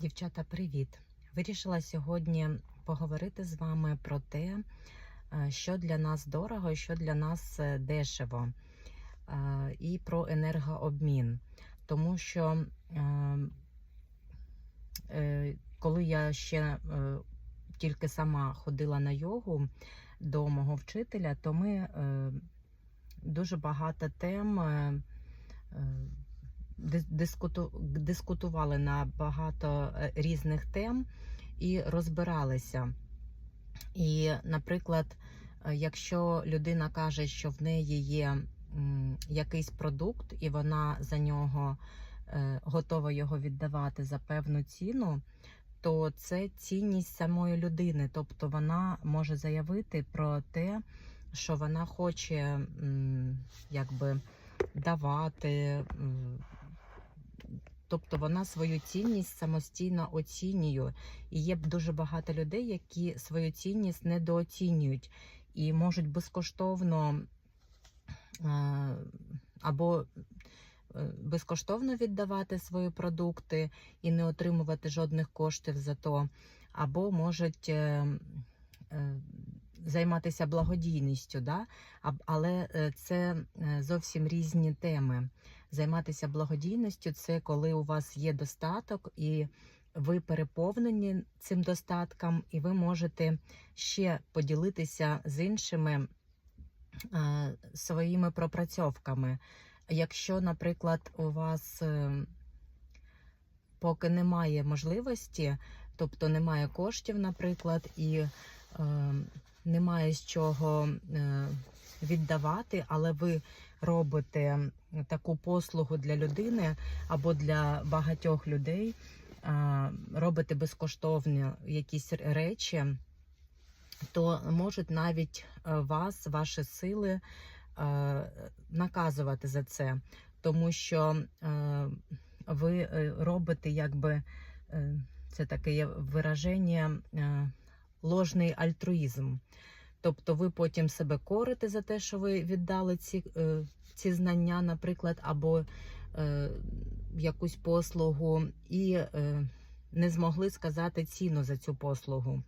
Дівчата, привіт! Вирішила сьогодні поговорити з вами про те, е, що для нас дорого, що для нас е, дешево, е, і про енергообмін. Тому що е, е, коли я ще тільки сама ходила на йогу до мого вчителя, то ми дуже багато тем. Дискутували на багато е, різних тем і розбиралися. І, наприклад, е, якщо людина каже, що в неї є якийсь продукт, і вона за нього е, готова його віддавати за певну ціну, то це цінність самої людини. Тобто вона може заявити про те, що вона хоче якби давати. Тобто вона свою цінність самостійно оцінює. І є дуже багато людей, які свою цінність недооцінюють і можуть безкоштовно е, або е, безкоштовно віддавати свої продукти і не отримувати жодних коштів за то, або можуть е, займатися благодійністю, да? Але е, це е, зовсім різні теми. Займатися благодійністю це коли у вас є достаток і ви переповнені цим достатком, і ви можете ще поділитися з іншими е, своїми пропрацьовками. Якщо, наприклад, у вас поки немає можливості, тобто немає коштів, наприклад, і немає з чого е, віддавати, але ви робите таку послугу для людини або для багатьох людей, а, робите безкоштовні якісь речі, то можуть навіть е, вас, ваші сили е, наказувати за це, тому що е, ви е, робите якби е, це таке вираження е, ложний альтруїзм. Тобто ви потім себе корите за те, що ви віддали ці, е, ці знання, наприклад, або е, якусь послугу, і е, не змогли сказати ціну за цю послугу.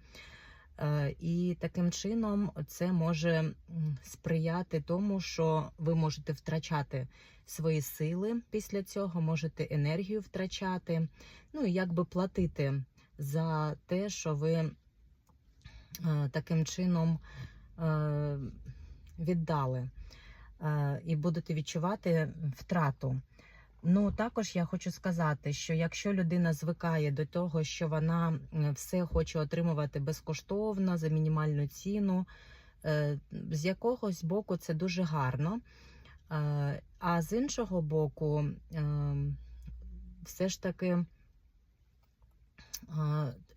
Е, і таким чином це може сприяти тому, що ви можете втрачати свої сили після цього, можете енергію втрачати, ну і якби платити за те, що ви таким чином е, віддали е, і будете відчувати втрату. Ну, також я хочу сказати, що якщо людина звикає до того, що вона все хоче отримувати безкоштовно за мінімальну ціну, е, з якогось боку це дуже гарно. Е, А з іншого боку, е, все ж таки е,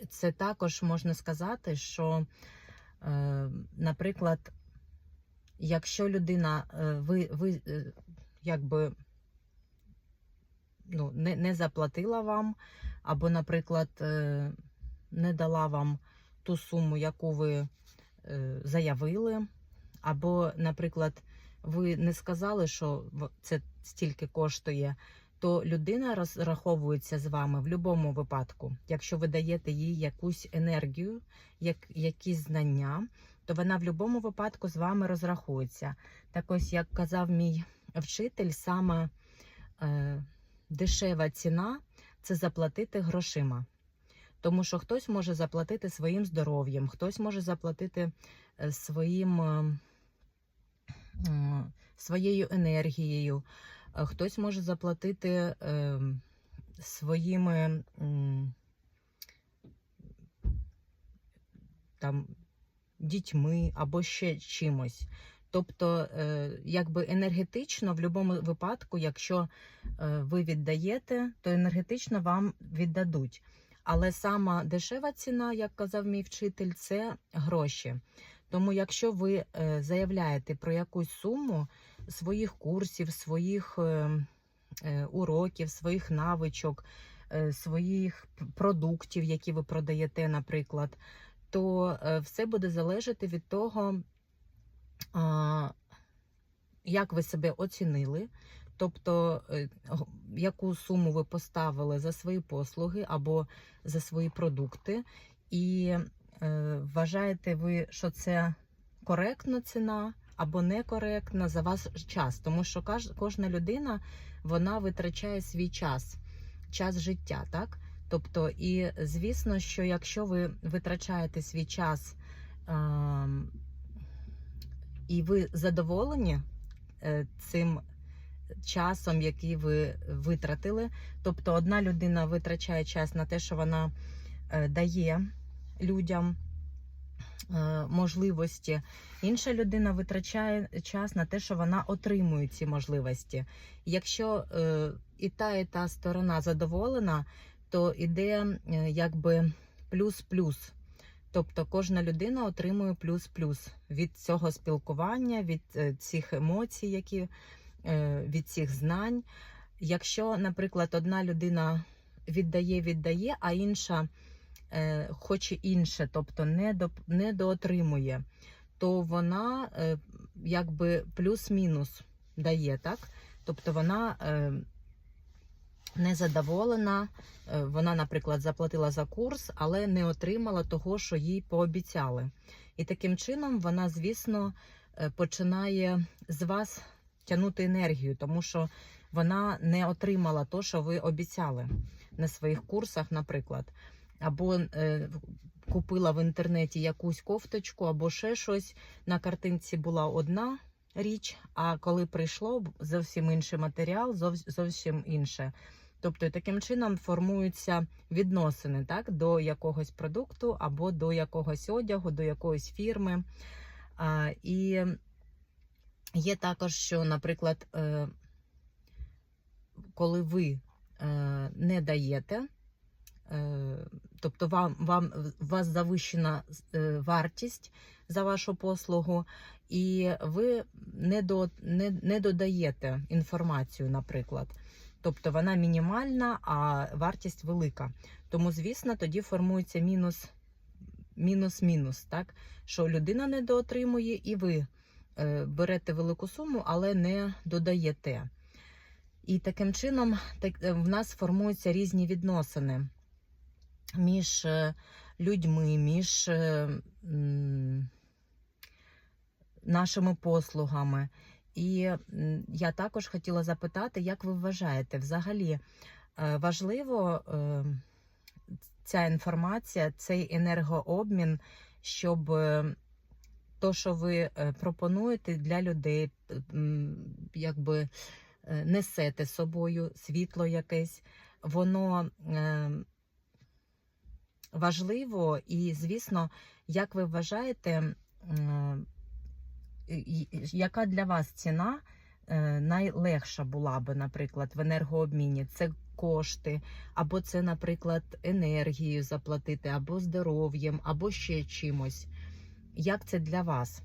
це також можна сказати, що, е, наприклад, якщо людина, е, ви, ви е, якби ну, не, не заплатила вам, або, наприклад, не дала вам ту суму, яку ви заявили, або, наприклад, ви не сказали, що це стільки коштує, то людина розраховується з вами в будь-якому випадку. Якщо ви даєте їй якусь енергію, як, якісь знання, то вона в будь-якому випадку з вами розрахується. Так ось, як казав мій вчитель, саме е, дешева ціна це заплатити грошима. Тому що хтось може заплатити своїм здоров'ям, хтось може заплатити е, своїм, е, е, своєю енергією, хтось може заплатити е, своїми там, дітьми або ще чимось. Тобто, е, якби енергетично в будь-якому випадку, якщо е, ви віддаєте, то енергетично вам віддадуть. Але сама дешева ціна, як казав мій вчитель, це гроші. Тому, якщо ви е, заявляєте про якусь суму своїх курсів, своїх е, е, уроків, своїх навичок, е, своїх продуктів, які ви продаєте, наприклад, то е, все буде залежати від того, як ви себе оцінили. тобто, яку суму ви поставили за свої послуги або за свої продукти, і вважаєте ви, що це коректна ціна або некоректна за вас час, тому що кожна людина вона витрачає свій час, час життя, так? Тобто, і звісно, що якщо ви витрачаєте свій час ем, і ви задоволені е, цим часом, який ви витратили, тобто одна людина витрачає час на те, що вона е, дає людям е, можливості, інша людина витрачає час на те, що вона отримує ці можливості. Якщо е, і та, і та сторона задоволена, то іде е, якби плюс-плюс. Тобто кожна людина отримує плюс-плюс від цього спілкування, від е, цих емоцій, які е, від цих знань. Якщо, наприклад, одна людина віддає, віддає, а інша е, хоче інше, тобто не, доотримує, то вона е, якби плюс-мінус дає, так? Тобто вона е, незадоволена, е, вона, наприклад, заплатила за курс, але не отримала того, що їй пообіцяли. І таким чином вона, звісно, е, починає з вас тягнути енергію, тому що вона не отримала то, що ви обіцяли на своїх курсах, наприклад. Або е, купила в інтернеті якусь кофточку, або ще щось. На картинці була одна річ, а коли прийшло зовсім інший матеріал, зов- зовсім інше. Тобто таким чином формуються відносини так, до якогось продукту або до якогось одягу, до якоїсь фірми. А, і є також, що, наприклад, е, коли ви е, не даєте, тобто вам, вам у вас завищена е, вартість за вашу послугу, і ви не, до, не, не додаєте інформацію, наприклад. Тобто вона мінімальна, а вартість велика. Тому, звісно, тоді формується мінус, мінус-мінус, так? Що людина недоотримує, і ви е, берете велику суму, але не додаєте. І таким чином так, е, в нас формуються різні відносини між е, людьми, між е, нашими послугами. І я також хотіла запитати, як ви вважаєте, взагалі е, важливо ця інформація, цей енергообмін, щоб то, що ви пропонуєте для людей, якби несете собою світло якесь, воно важливо, і, звісно, як ви вважаєте, е, яка для вас ціна е, найлегша була би, наприклад, в енергообміні? Це кошти, або це, наприклад, енергію заплатити, або здоров'ям, або ще чимось. Як це для вас?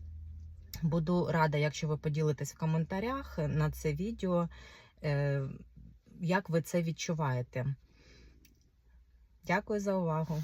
Буду рада, якщо ви поділитесь в коментарях на це відео, е, як ви це відчуваєте. Дякую за увагу.